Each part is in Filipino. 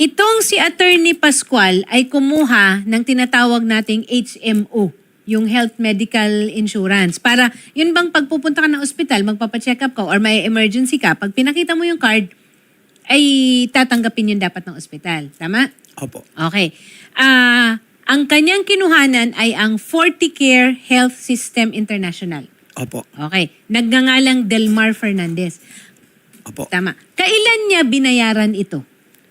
Itong si Attorney Pascual ay kumuha ng tinatawag nating HMO, yung Health Medical Insurance. Para, yun bang pagpupunta ka ng ospital, magpapacheck up ka or may emergency ka, pag pinakita mo yung card, ay tatanggapin yun dapat ng ospital. Tama? Opo. Okay. Ah, ang kanyang kinuhanan ay ang Forticare Health System International. Opo. Okay. Nagngangalang Delmar Fernandez. Opo. Tama. Kailan niya binayaran ito?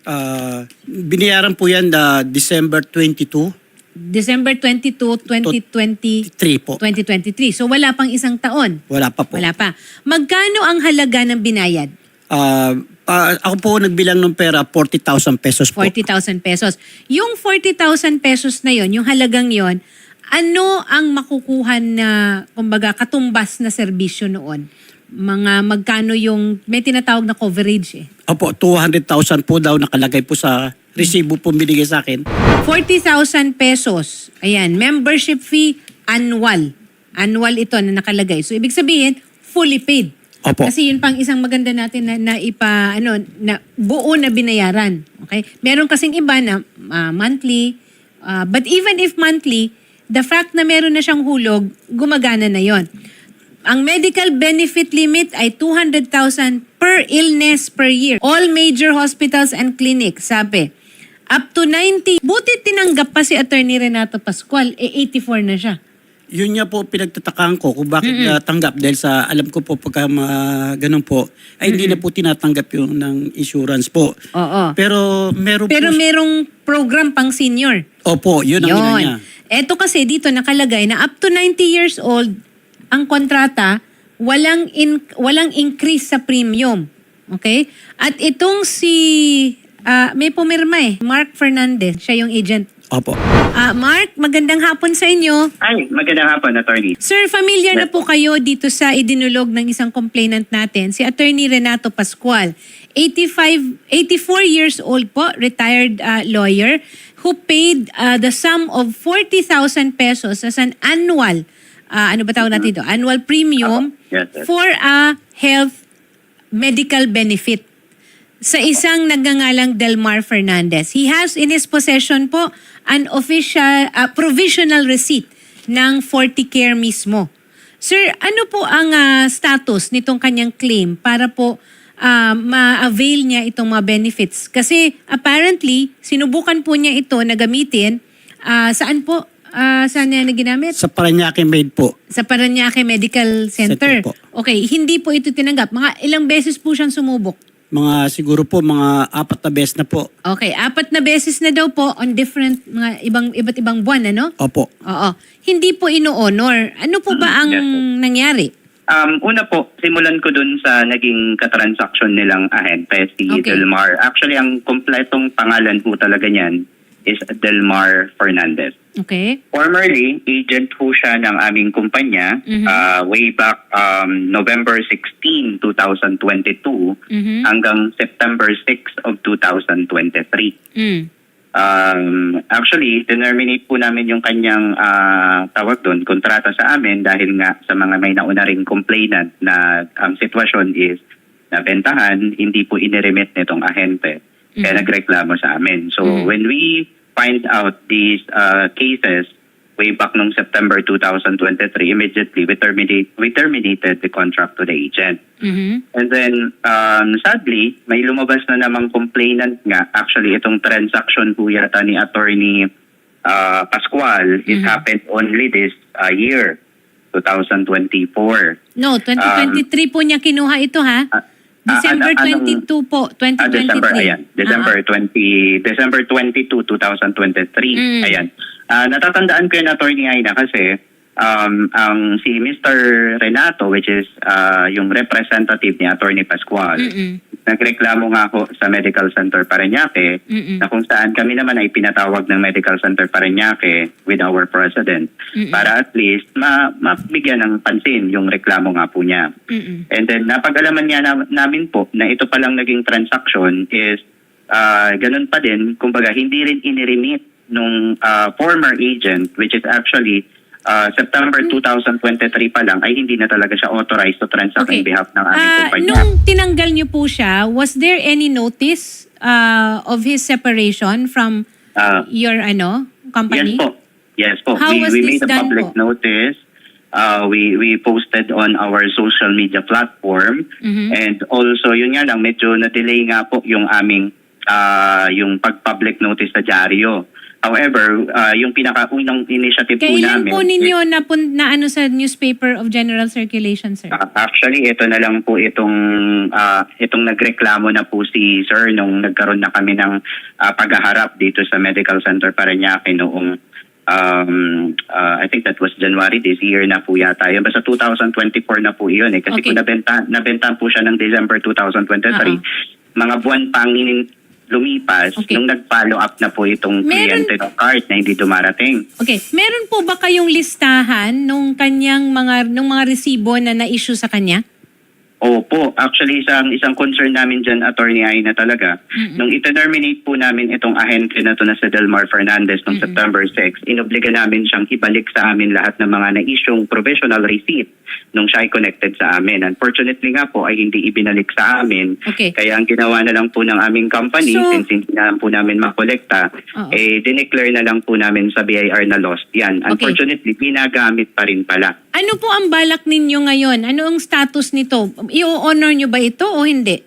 Ah, binayaran po yan na December 22, December 22, 2020, 3 po. 2023. So wala pang isang taon. Wala pa po. Wala pa. Magkano ang halaga ng binayad? Ah, pa- ako po nagbilang ng pera 40,000 pesos po. 40,000 pesos. Yung 40,000 pesos na yon, yung halagang yon, ano ang makukuha na, kumbaga, katumbas na serbisyo noon? Mga magkano yung, may tinatawag na coverage eh. Opo, 200,000 po daw nakalagay po sa resibo po binigay sa akin. 40,000 pesos. Ayan, membership fee annual. Annual ito na nakalagay. So, ibig sabihin, fully paid. Opo. Kasi yun pang isang maganda natin na, na ipa, ano, na buo na binayaran. Okay? Meron kasing iba na ah, monthly. ah, but even if monthly, the fact na meron na siyang hulog, gumagana na yon. Ang medical benefit limit ay 200,000 per illness per year. All major hospitals and clinics, sabi. Up to 90. Buti tinanggap pa si Attorney Renato Pascual, eh 84 na siya. Yun nga po pinagtatakaan ko kung bakit natanggap dahil sa alam ko po pagka mga ganun po ay hindi na po tinatanggap yung ng insurance po. Oo. Pero meron Pero po merong program pang senior. Opo, yun ang ina niya. Eto kasi dito nakalagay na up to 90 years old ang kontrata, walang in, walang increase sa premium. Okay? At itong si ah, may pumirma eh, Mark Fernandez, siya yung agent. Opo. Ah, Mark, magandang hapon sa inyo. Ay, magandang hapon, attorney. Sir, familiar na po kayo dito sa idinulog ng isang complainant natin, si Attorney Renato Pascual. 85, 84 years old po, retired uh, lawyer, who paid uh, the sum of 40,000 pesos as an annual, uh, ano ba tawag natin ito? Annual premium Yes, sir. for a health medical benefit sa isang nagngangalang Delmar Fernandez. He has in his possession po an official, uh, provisional receipt ng 40 Care mismo. Sir, ano po ang ah, status nitong kanyang claim para po ah, ma-avail niya itong mga benefits? Kasi apparently, sinubukan po niya ito na gamitin. ah, saan po? Ah, saan niya na ginamit? Sa Paranaque Maid po. Sa Paranaque Medical Center. Center po. Okay, hindi po ito tinanggap. Mga ilang beses po siyang sumubok. Mga siguro po mga apat na beses na po. Okay, apat na beses na daw po on different mga ibang iba't ibang buwan ano? Opo. Oo. Hindi po ino-honor. Ano po ba ang yes po. nangyari? Um, una po, simulan ko dun sa naging katransaksyon nilang ahente, si Okay. Delmar. Actually, ang kompletong pangalan po talaga niyan is Delmar Fernandez. Okay? Formerly, agent po siya ng aming kumpanya Mhm. uh, way back um, November 16, 2022 Mhm. hanggang September 6 of 2023. Mm. Um, actually, terminate po namin yung kanyang ah, tawag doon, kontrata sa amin dahil nga sa mga may nauna ring complainant na ang sitwasyon is nabentahan, hindi po iniremit nitong ahente. Kaya Mhm. nagreklamo sa amin. So Mhm. when we find out these ah, cases way back nung September 2023, immediately we terminate we terminated the contract to the agent. Mhm. And then, um, sadly, may lumabas na namang complainant nga. Actually, itong transaction po yata ni attorney uh, Pascual, it Mhm. happened only this uh, year, 2024. No, 2023 po niya kinuha ito ha. Ah, December ah, ano- 22 po, Ah, 2023. December, ayan. December Ah, 20, December 22, 2023. Mm. Ayan. Ah, natatandaan ko yun, Attorney Aina, kasi um, ang si Mr. Renato, which is ah, yung representative ni Attorney Pascual, Mm-mm. nagreklamo nga ako sa Medical Center Parañaque Mm-mm. na kung saan kami naman ay pinatawag ng Medical Center Parañaque with our president Mm-mm. para at least ma mabigyan ng pansin yung reklamo nga po niya. Mm-mm. And then napag-alaman niya na, namin po na ito palang naging transaction is ah, ganun pa din, kumbaga hindi rin iniremit nung ah, former agent which is actually ah, September 2023 pa lang ay hindi na talaga siya authorized to transact Okay. on behalf ng aming Ah, kumpanya. nung tinanggal niyo po siya, was there any notice uh, of his separation from Ah, your ano company? Yes po. Yes po. How we was we this made a public po? notice. Uh, we we posted on our social media platform Mhm. and also yun nga lang medyo na-delay nga po yung aming ah, yung pag-public notice sa dyaryo. However, ah, yung pinaka-unang initiative po Kailan namin po is- ninyo na, na ano sa newspaper of general circulation, sir? Ah, actually, ito na lang po itong ah, itong nagreklamo na po si Sir nung nagkaroon na kami ng ah, paghaharap dito sa Medical Center Parañaque noong um, ah, I think that was January this year na po yata. Yun, basta 2024 na po yun eh. Kasi Okay. kung nabenta, nabenta po siya ng December 2023, mga buwan pang lumipas Okay. nung nag-follow up na po itong Meron- kliyente ng card na hindi dumarating. Okay, meron po ba kayong listahan nung kanyang mga nung mga resibo na na-issue sa kanya? Opo, actually isang isang concern namin diyan attorney ay na talaga. Nung iterminate po namin itong ahente na to na si Delmar Fernandez noong September 6, inobliga namin siyang ibalik sa amin lahat ng mga na-issuing provisional receipt nung siya ay connected sa amin. Unfortunately nga po ay hindi ibinalik sa amin. Okay. Kaya ang ginawa na lang po ng aming company, So- since hindi na lang po namin makolekta, Oo. eh dineclare na lang po namin sa BIR na lost yan. Okay. Unfortunately, ginagamit pa rin pala. Ano po ang balak ninyo ngayon? Ano ang status nito? I-honor nyo ba ito o hindi?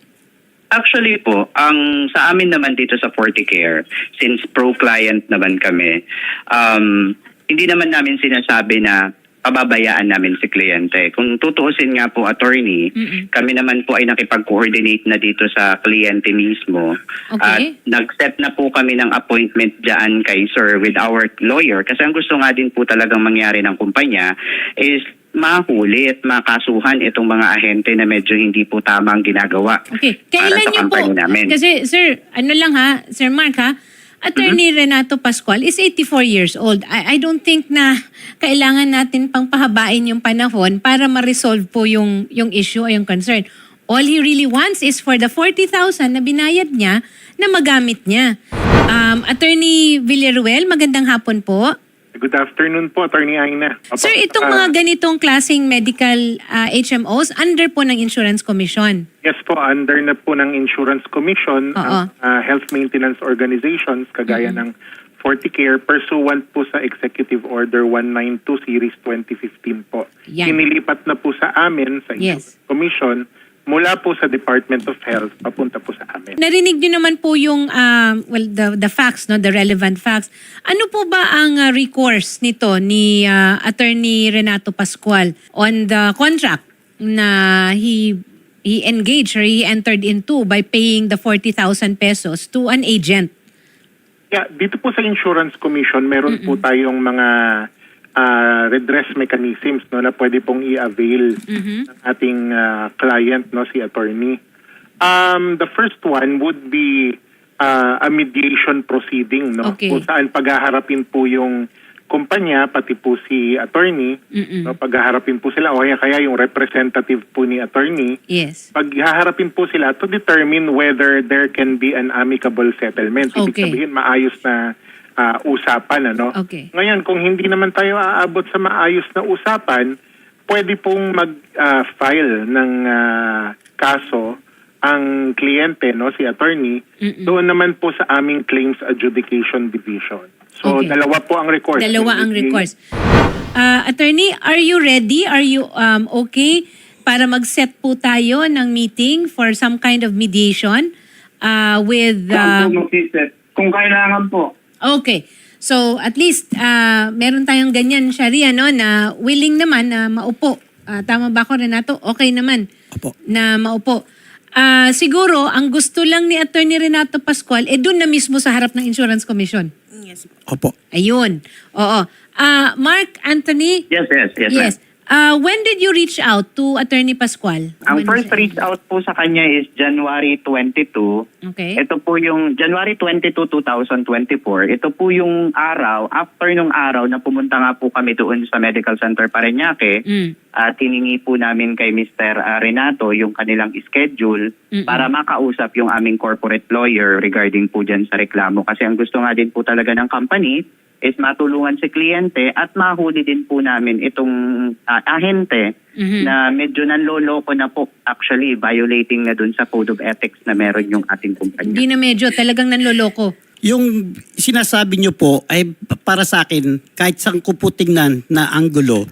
Actually po, ang sa amin naman dito sa Forty Care, since pro-client naman kami, um, hindi naman namin sinasabi na pababayaan namin si kliyente. Kung tutuusin nga po, attorney, Mm-mm. kami naman po ay nakipag-coordinate na dito sa kliyente mismo. Okay. At nag-set na po kami ng appointment dyan kay sir with our lawyer. Kasi ang gusto nga din po talagang mangyari ng kumpanya is mahuli at makasuhan itong mga ahente na medyo hindi po tamang ginagawa. Okay. para Kailan sa niyo po? kampanya namin. Kasi sir, ano lang ha, Sir Mark ha, Attorney Mm-hmm. Renato Pascual is 84 years old. I, I don't think na kailangan natin pang pahabain yung panahon para ma-resolve po yung, yung issue o yung concern. All he really wants is for the 40,000 na binayad niya na magamit niya. Um, Attorney Villaruel, magandang hapon po. Good afternoon po, Attorney Aina. Opo. Sir, itong Ah, mga ganitong klaseng medical ah, HMOs, under po ng Insurance Commission. Yes po, under na po ng Insurance Commission, ang ah, health maintenance organizations, kagaya ng Forticare, pursuant po sa Executive Order 192 Series 2015 po. Yan. Inilipat na po sa amin, sa Yes. Insurance Commission, mula po sa Department of Health, papunta po sa amin. Narinig niyo naman po yung um, well the the facts no, the relevant facts. Ano po ba ang uh, recourse nito ni uh, Attorney Renato Pascual on the contract na he he engaged or he entered into by paying the 40,000 pesos to an agent? Yeah, dito po sa Insurance Commission, meron po tayong mga ah, redress mechanisms no, na pwede pong i-avail ng ating ah, client, no, si attorney. Um, the first one would be ah, a mediation proceeding, no, Okay. kung saan paghaharapin po yung kumpanya, pati po si attorney, Mm-mm. no, paghaharapin po sila, o kaya, kaya yung representative po ni attorney, Yes. paghaharapin po sila to determine whether there can be an amicable settlement. Ibig Okay. sabihin, maayos na ah, usapan. Ano? Okay. Ngayon, kung hindi naman tayo aabot sa maayos na usapan, pwede pong mag-file ng ah, kaso ang kliyente, no, si attorney, Mm-mm. doon naman po sa aming Claims Adjudication Division. So, Okay. dalawa po ang recourse. Dalawa ang recourse. Uh, attorney, are you ready? Are you um, okay para mag-set po tayo ng meeting for some kind of mediation uh, with... uh, Kung kailangan po. Okay. So at least ah, meron tayong ganyan Sharia no na willing naman na maupo. Ah, tama ba ako Renato? Okay naman Opo. na maupo. Ah, siguro ang gusto lang ni Attorney Renato Pascual eh doon na mismo sa harap ng Insurance Commission. Opo. Ayun. Oo. Ah, Mark Anthony? Yes, yes, yes. Yes. Ah, when did you reach out to Attorney Pascual? Ang When first reach out po sa kanya is January 22. Okay. Ito po yung January 22, 2024. Ito po yung araw, after nung araw na pumunta nga po kami doon sa Medical Center Parañaque, Mm. at hiningi po namin kay Mr. ah, Renato yung kanilang schedule Mm-mm. para makausap yung aming corporate lawyer regarding po dyan sa reklamo. Kasi ang gusto nga din po talaga ng company is matulungan si kliyente at mahuli din po namin itong ah, ahente Mhm. na medyo nanloloko na po actually violating na dun sa code of ethics na meron yung ating kumpanya. Hindi na medyo, talagang nanloloko. Yung sinasabi nyo po ay pa- para sa akin, kahit saan ko po tingnan na anggulo,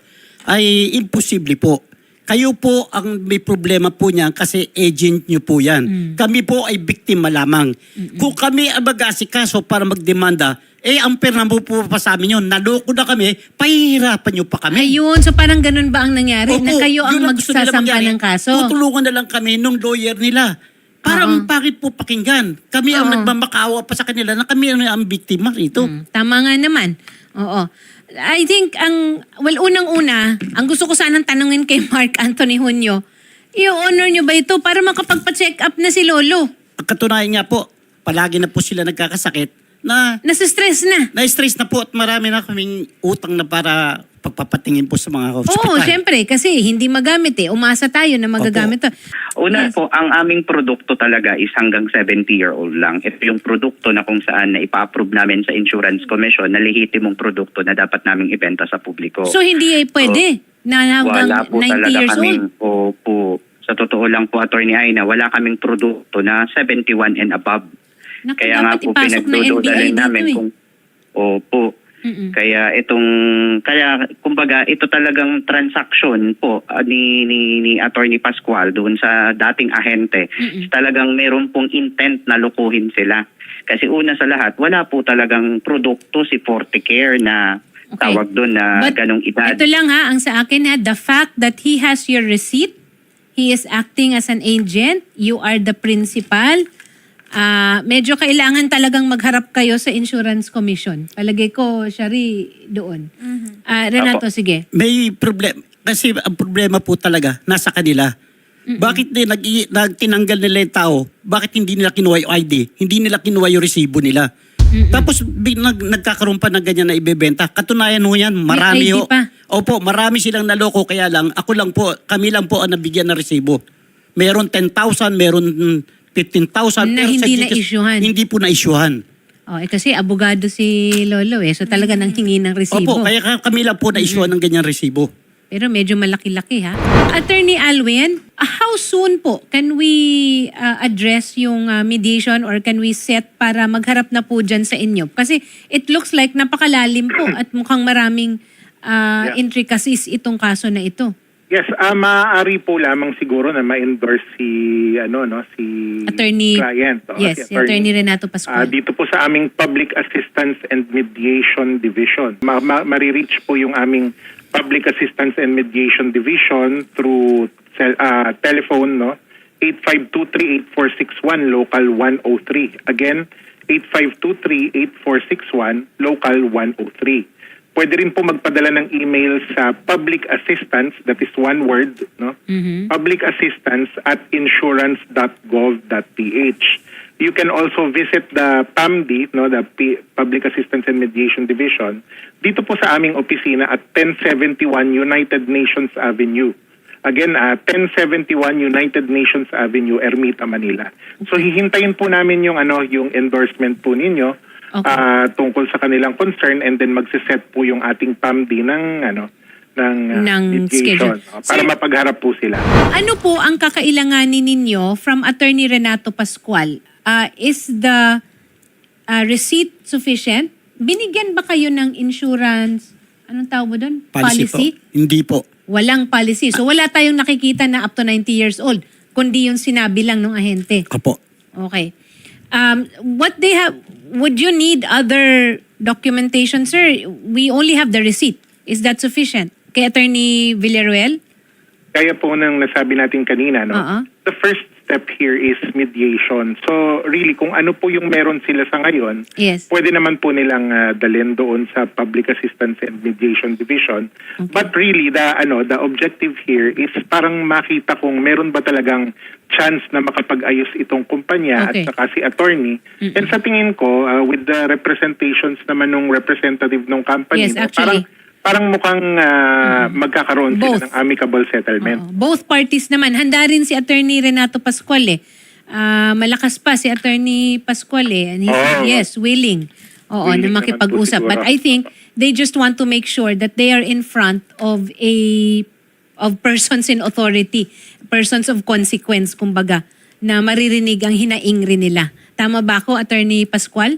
ay imposible po. Kayo po ang may problema po niyan kasi agent nyo po yan. Kami po ay biktima lamang. Kung kami ang mag-asikaso para magdemanda, eh ang pera mo po pa sa amin yun. Naloko na kami, pahihirapan nyo pa kami. Ayun, so parang ganun ba ang nangyari? na Opo, kayo ang magsasampa ng kaso? Tutulungan na lang kami nung lawyer nila. Parang Oo. bakit po pakinggan? Kami ang Oo. nagmamakaawa pa sa kanila na kami ang, ang biktima rito. Mm, Tama nga naman. Oo. I think ang, well, unang-una, ang gusto ko sanang tanungin kay Mark Anthony Hunyo, i-honor nyo ba ito para makapagpa-check up na si Lolo? Katunayan nga po, palagi na po sila nagkakasakit na Nasa-stress na. na-stress na po at marami na kaming utang na para pagpapatingin po sa mga Oo, hospital. syempre, kasi hindi magamit eh. Umasa tayo na magagamit to. Una Yes. po, ang aming produkto talaga is hanggang 70-year-old lang. Ito yung produkto na kung saan na ipa-approve namin sa Insurance Commission na lehitimong produkto na dapat naming ibenta sa publiko. So hindi eh pwede na hanggang wala po 90 talaga years kaming, old. Opo, sa totoo lang po, Attorney Aina, wala kaming produkto na 71 and above. Naku, Kaya nga po ipasok na namin eh. kung Opo. Mm-mm. Kaya itong kaya kumbaga ito talagang transaction po ah, ni ni ni Attorney Pascual doon sa dating ahente. Mm-mm. Talagang meron pong intent na lukuhin sila. Kasi una sa lahat, wala po talagang produkto si Forticare na Okay. tawag doon na But ganong edad. Ito lang ha, ang sa akin ha, the fact that he has your receipt, he is acting as an agent, you are the principal, ah medyo kailangan talagang magharap kayo sa insurance commission. Palagay ko, Shari, doon. Ah, Renato, Apo. sige. May problem. Kasi ang problema po talaga nasa kanila. Bakit din nag, nag, tinanggal nila yung tao? Bakit hindi nila kinuha yung ID? Hindi nila kinuha yung resibo nila. Tapos bi- nag, nagkakaroon pa ng ganyan na ibebenta. Katunayan ho yan, marami ho. Opo, marami silang naloko kaya lang, ako lang po, kami lang po ang nabigyan ng resibo. Meron 10,000, meron 15,000. Na pero sa hindi Gcash, na-issuehan. Hindi po na-issuehan. Oh, eh, kasi abogado si Lolo eh. So talaga nang hingi ng resibo. Opo, kaya ka- kami lang po na-issuehan ng ganyan resibo. Pero medyo malaki-laki ha. Attorney Alwin, how soon po can we uh, address yung uh, mediation or can we set para magharap na po dyan sa inyo? Kasi it looks like napakalalim po at mukhang maraming uh, Yeah. intricacies itong kaso na ito. Yes, ah maaari po lamang siguro na ma-endorse si ano no si Attorney, client. o, yes, si si Attorney Renato Pascual. dito po sa aming Public Assistance and Mediation Division. Ma- ma- marireach po yung aming Public Assistance and Mediation Division through cell, ah, telephone no 8523-8461 local 103. Again, 8523-8461 local 103. Pwede rin po magpadala ng email sa public assistance, that is one word, no? Mhm. public assistance at insurance.gov.ph. You can also visit the PAMD, no, the P- Public Assistance and Mediation Division, dito po sa aming opisina at 1071 United Nations Avenue. Again, uh, 1071 United Nations Avenue, Ermita, Manila. So hihintayin po namin yung ano, yung endorsement po ninyo Okay. ah, tungkol sa kanilang concern and then magsiset po yung ating PAMD ng ano ng, ah, Ng schedule. para Sir- mapagharap po sila. Ano po ang kakailanganin ninyo from Attorney Renato Pascual? Uh, is the uh, receipt sufficient? Binigyan ba kayo ng insurance? Anong tawag mo doon? Policy, po. Hindi po. Walang policy. So wala tayong nakikita na up to 90 years old, kundi yung sinabi lang ng ahente. Opo. Okay. Um, what they have, would you need other documentation, sir? We only have the receipt. Is that sufficient? Kay Attorney Villaruel? Kaya po nang nasabi natin kanina, no? Oo. The first step here is mediation. So really, kung ano po yung meron sila sa ngayon, Yes. pwede naman po nilang ah, dalhin doon sa Public Assistance and Mediation Division. But really, the ano, the objective here is parang makita kung meron ba talagang chance na makapag-ayos itong kumpanya Okay. at saka si attorney. And sa tingin ko, ah, with the representations naman ng representative ng company, Yes, actually. parang parang mukhang ah, magkakaroon Both. sila ng amicable settlement. Oo. Both parties naman. Handa rin si Attorney Renato Pascual eh. Ah, malakas pa si Attorney Pascual eh. And he said, Oo. yes, willing. Oo, Willing na makipag-usap. But. I think they just want to make sure that they are in front of a of persons in authority, persons of consequence, kumbaga, na maririnig ang hinaing rin nila. Tama ba ako, Attorney Pascual?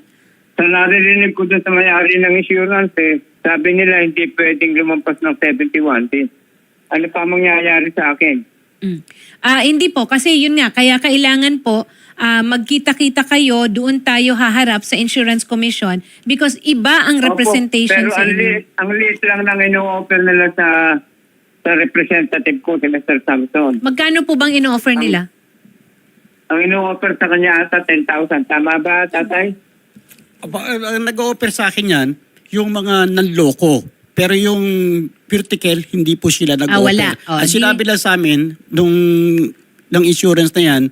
Sa naririnig ko doon sa may-ari ng insurance, eh, sabi nila hindi pwedeng lumampas ng 71. Eh, Ano pa mangyayari sa akin? Mm. Ah, hindi po kasi yun nga kaya kailangan po ah, magkita-kita kayo doon tayo haharap sa Insurance Commission because iba ang representation Opo, pero sa ang inyo. liit, ang liit lang ng ino-offer nila sa sa representative ko, si Mr. Samson. Magkano po bang ino-offer nila? Ang ino-offer sa kanya ata 10,000. Tama ba, tatay? Aba, Ang nag-offer sa akin yan, yung mga nanloko. Pero yung vertical, hindi po sila nag-offer. wala. Oh, Ang sinabi lang sa amin, nung ng insurance na yan,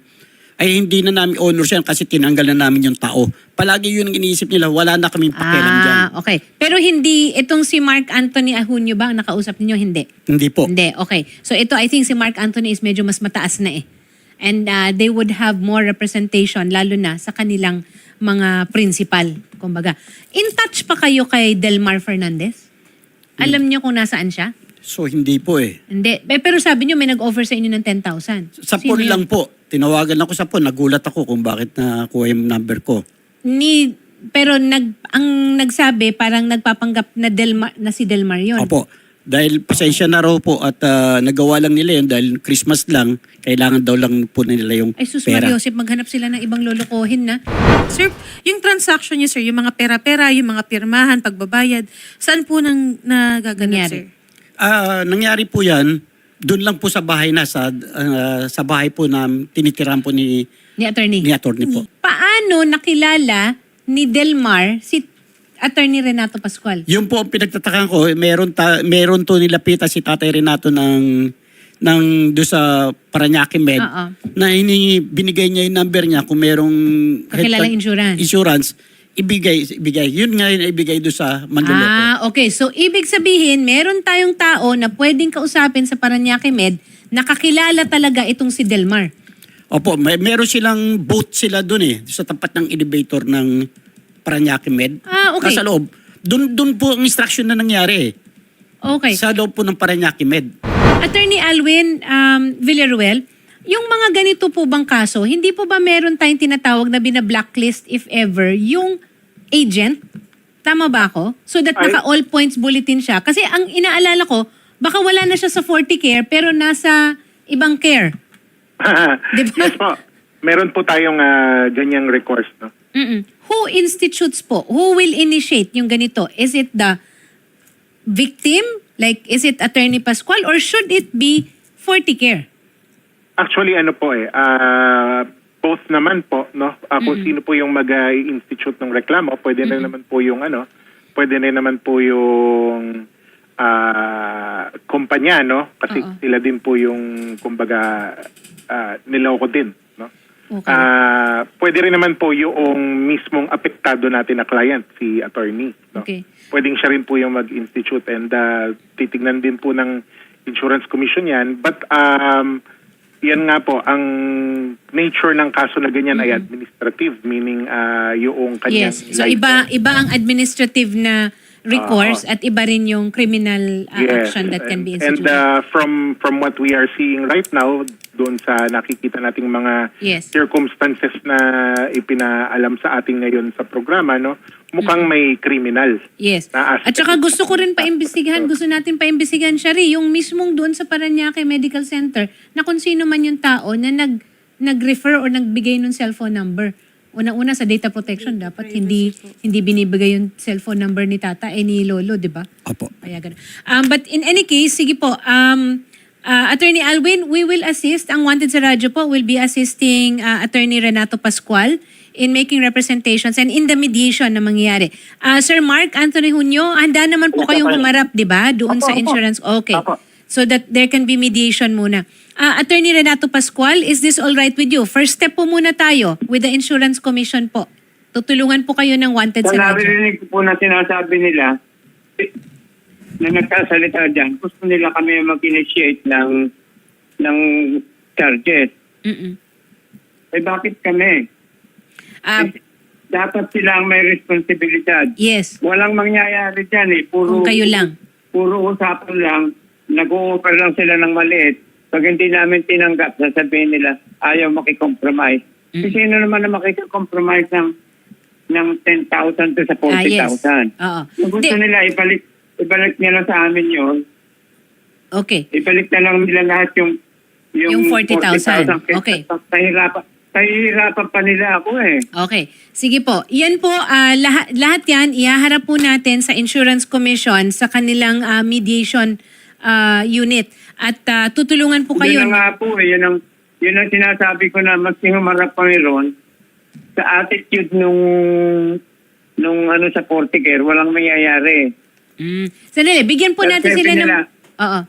ay hindi na namin honors yan kasi tinanggal na namin yung tao. Palagi yun ang iniisip nila, wala na kaming pakialam dyan. Ah, okay. Pero hindi itong si Mark Anthony Ahunyo ba ang nakausap ninyo? Hindi. Hindi po. Hindi, okay. So ito, I think si Mark Anthony is medyo mas mataas na eh. And uh, they would have more representation, lalo na sa kanilang mga principal, kumbaga. In touch pa kayo kay Delmar Fernandez? Alam niyo kung nasaan siya? So hindi po eh. Hindi. Eh, Pero sabi niyo may nag-offer sa inyo ng 10,000. Sa Sino phone yun? lang po. Tinawagan ako sa phone. Nagulat ako kung bakit nakuha yung number ko. Ni, pero nag, ang nagsabi, parang nagpapanggap na, Delmar, na si Delmar yun. Opo. Dahil pasensya na raw po at ah, nagawa lang nila yun dahil Christmas lang, kailangan daw lang po nila yung Ay, sus pera. Mario, Joseph, maghanap sila ng ibang lolokohin na. Sir, yung transaction niyo, sir, yung mga pera-pera, yung mga pirmahan, pagbabayad, saan po nang nagaganap, Nangyari. sir? Ah, nangyari po yan, doon lang po sa bahay na, sa, ah, sa bahay po na tinitiran po ni, Ni attorney. ni attorney po. Paano nakilala ni Delmar si Attorney Renato Pascual? Yun po ang pinagtatakan ko, eh, meron, ta, meron to nilapita si Tatay Renato ng ng do sa Paranaque Med Oo. na hiningi, binigay niya yung number niya kung merong Kakilalang health- insurance. insurance ibigay ibigay yun nga yun ibigay do sa manloloko. Ah, okay. So, ibig sabihin, meron tayong tao na pwedeng kausapin sa Paranaque Med nakakilala talaga itong si Delmar. Opo, may, meron silang boat sila doon eh, sa tapat ng elevator ng Paranaque Med. Ah, okay. Nasa loob. Doon, doon po ang instruction na nangyari eh. Okay. Sa loob po ng Paranaque Med. Attorney Alwin um, Villaruel, yung mga ganito po bang kaso, hindi po ba meron tayong tinatawag na bina-blacklist if ever yung agent? Tama ba ako? So that Ay- naka all points bulletin siya. Kasi ang inaalala ko, baka wala na siya sa 40 care pero nasa ibang care. Di ba? yes po. Meron po tayong uh, ganyang recourse. No? Mm-mm. Who institutes po? Who will initiate yung ganito? Is it the victim? Like, is it Attorney Pascual? Or should it be 40 care? Actually, ano po eh, ah, both naman po, no? Ah, kung sino po yung mag-institute ng reklamo, pwede na naman po yung ano, pwede na naman po yung ah, kumpanya, no? Kasi Oo. sila din po yung, kumbaga, uh, niloko din, no? Okay. Ah, pwede rin naman po yung mismong apektado natin na client, si attorney. No? Okay. Pwedeng siya rin po yung mag-institute and ah, titignan din po ng insurance commission yan. But um, yan nga po, ang nature ng kaso na ganyan ay administrative, meaning ah, yung kanyang Yes. So iba iba ang administrative na recourse at iba rin yung criminal uh, Yes, action that can be and, instituted. And uh, from from what we are seeing right now, doon sa nakikita nating mga Yes. circumstances na ipinaalam sa ating ngayon sa programa, no, mukhang may criminal. yes. na At saka gusto ko rin paimbestigahan, gusto natin paimbestigahan siya rin, yung mismong doon sa Paranaque Medical Center na kung sino man yung tao na nag nag-refer or nagbigay ng cellphone number. Una-una sa data protection, dapat hindi hindi binibigay yung cellphone number ni tata eh ni lolo, di ba? Opo. Kaya ganun. Um, but in any case, sige po, um, uh, Attorney Alwin, we will assist. Ang Wanted sa Radyo po will be assisting uh, Attorney Renato Pascual in making representations and in the mediation na mangyayari. Uh, Sir Mark Anthony Junio, handa naman po kayong humarap, di ba? Doon sa insurance. Okay. So that there can be mediation muna. Uh, Attorney Renato Pascual, is this all right with you? First step po muna tayo with the Insurance Commission po. Tutulungan po kayo ng Wanted Sa sa Radyo. naririnig ko po na sinasabi nila, na nagsasalita dyan, gusto nila kami mag-initiate ng, ng charges. Mm-mm. Eh bakit kami? Ah, Eh, dapat sila ang may responsibilidad. yes. Walang mangyayari dyan eh. Puro, Kung kayo lang. Puro usapan lang. Nag-o-offer lang sila ng maliit. Pag hindi namin tinanggap, sasabihin nila, ayaw makikompromise. Mm. Kasi sino naman na makikompromise ng, ng 10,000 to sa 40,000? Ah, yes. Oo. Kung gusto Hindi. nila, ibalik, ibalik nila sa amin yun. Okay. Ibalik na lang nila lahat yung Yung 40,000. 40,000. Okay. Kahirapan, kahirapan pa nila ako eh. Okay. Sige po. Yan po, ah, lahat, lahat yan, ihaharap po natin sa Insurance Commission sa kanilang ah, mediation ah, unit. At ah, tutulungan po kayo. Yun na nga po eh. Yun ang, yun ang sinasabi ko na mas humarap kami ron sa attitude nung nung ano sa Porticare, walang mangyayari. Mm. Sandali, bigyan po natin sila ng... Oo.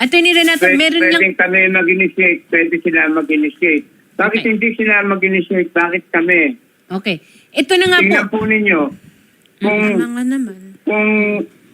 Attorney Renato, Pwede, meron lang... pwedeng kami mag-initiate, pwede sila mag-initiate. Bakit Okay. hindi sila mag-initiate? Bakit kami? Okay. Ito na nga Tingnan po. po ninyo. Kung, nga naman. kung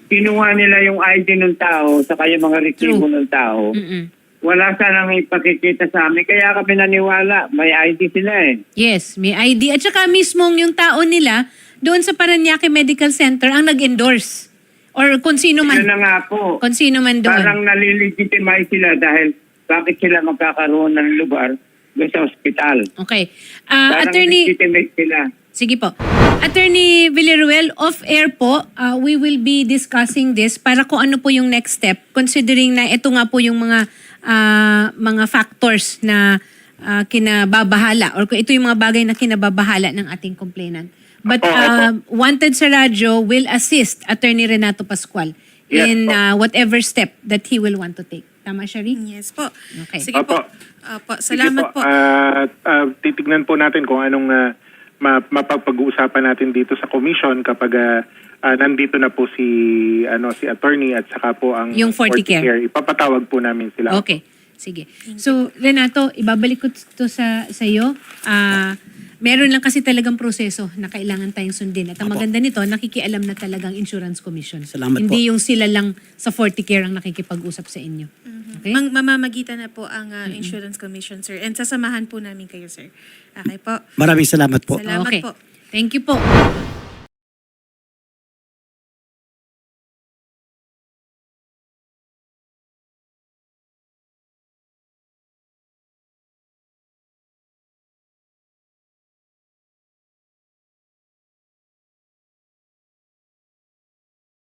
kinuha nila yung ID ng tao sa kaya mga resibo ng tao, Mm-mm. wala sanang ipakikita sa amin. Kaya kami naniwala. May ID sila eh. Yes, may ID. At saka mismong yung tao nila doon sa Paranaque Medical Center ang nag-endorse. Or kung sino man. Yun na nga po. Kung sino man doon. Parang nalilegitimize sila dahil bakit sila magkakaroon ng lugar doon sa ospital. Okay. Ah, Parang attorney, legitimate sila. sige po. Attorney Villaruel, off-air po, ah, we will be discussing this para kung ano po yung next step considering na ito nga po yung mga ah, mga factors na ah, kinababahala or kung ito yung mga bagay na kinababahala ng ating complainant. But Opo, ah, Wanted sa radyo will assist Attorney Renato Pascual Yes, in po. ah, whatever step that he will want to take. Tama, Shari? Yes po. Okay. Sige po. Opo. Opo, Sige salamat po. Ah, ah, titignan po natin kung anong ah, ma- mapapag-uusapan natin dito sa commission kapag ah, ah, nandito na po si ano si attorney at saka po ang Yung 40 care. Ipapatawag po namin sila. Okay. Sige. So, Renato, ibabalik ko to sa sa iyo. Ah, meron lang kasi talagang proseso na kailangan tayong sundin. At ang maganda nito, nakikialam na talagang Insurance Commission. Salamat Hindi po. yung sila lang sa 40 care ang nakikipag-usap sa inyo. Okay? Mang mamamagitan na po ang ah, Insurance Commission, sir. And sasamahan po namin kayo, sir. Okay po. Maraming salamat po. Salamat okay. po. Thank you po.